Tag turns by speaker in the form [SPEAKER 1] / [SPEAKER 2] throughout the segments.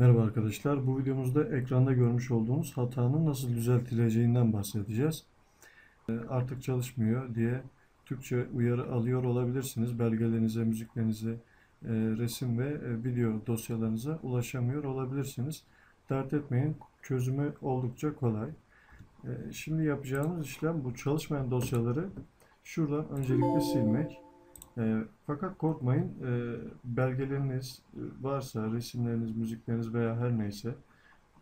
[SPEAKER 1] Merhaba arkadaşlar. Bu videomuzda ekranda görmüş olduğunuz hatanın nasıl düzeltileceğinden bahsedeceğiz. Ee, Artık çalışmıyor diye Türkçe uyarı alıyor olabilirsiniz. Belgelerinize, müziklerinize, e, resim ve e, video dosyalarınıza ulaşamıyor olabilirsiniz. Dert etmeyin. Çözümü oldukça kolay. Ee, Şimdi yapacağımız işlem bu çalışmayan dosyaları şuradan öncelikle silmek. E, fakat korkmayın, e, belgeleriniz varsa, resimleriniz, müzikleriniz veya her neyse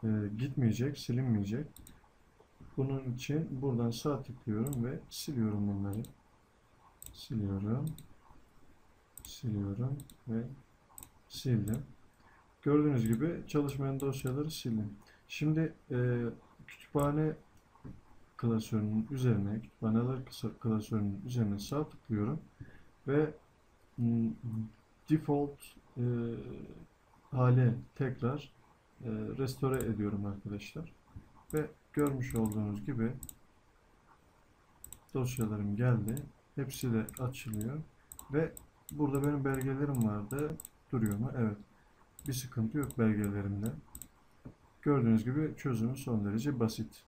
[SPEAKER 1] e, gitmeyecek, silinmeyecek. Bunun için buradan sağ tıklıyorum ve siliyorum bunları. Siliyorum, siliyorum ve sildim. Gördüğünüz gibi çalışmayan dosyaları sildim. Şimdi e, kütüphane klasörünün üzerine, kütüphaneler klasörünün üzerine sağ tıklıyorum ve mm, default e, hale tekrar e, restore ediyorum arkadaşlar. Ve görmüş olduğunuz gibi dosyalarım geldi. Hepsi de açılıyor. Ve burada benim belgelerim vardı. Duruyor mu? Evet. Bir sıkıntı yok belgelerimde. Gördüğünüz gibi çözümü son derece basit.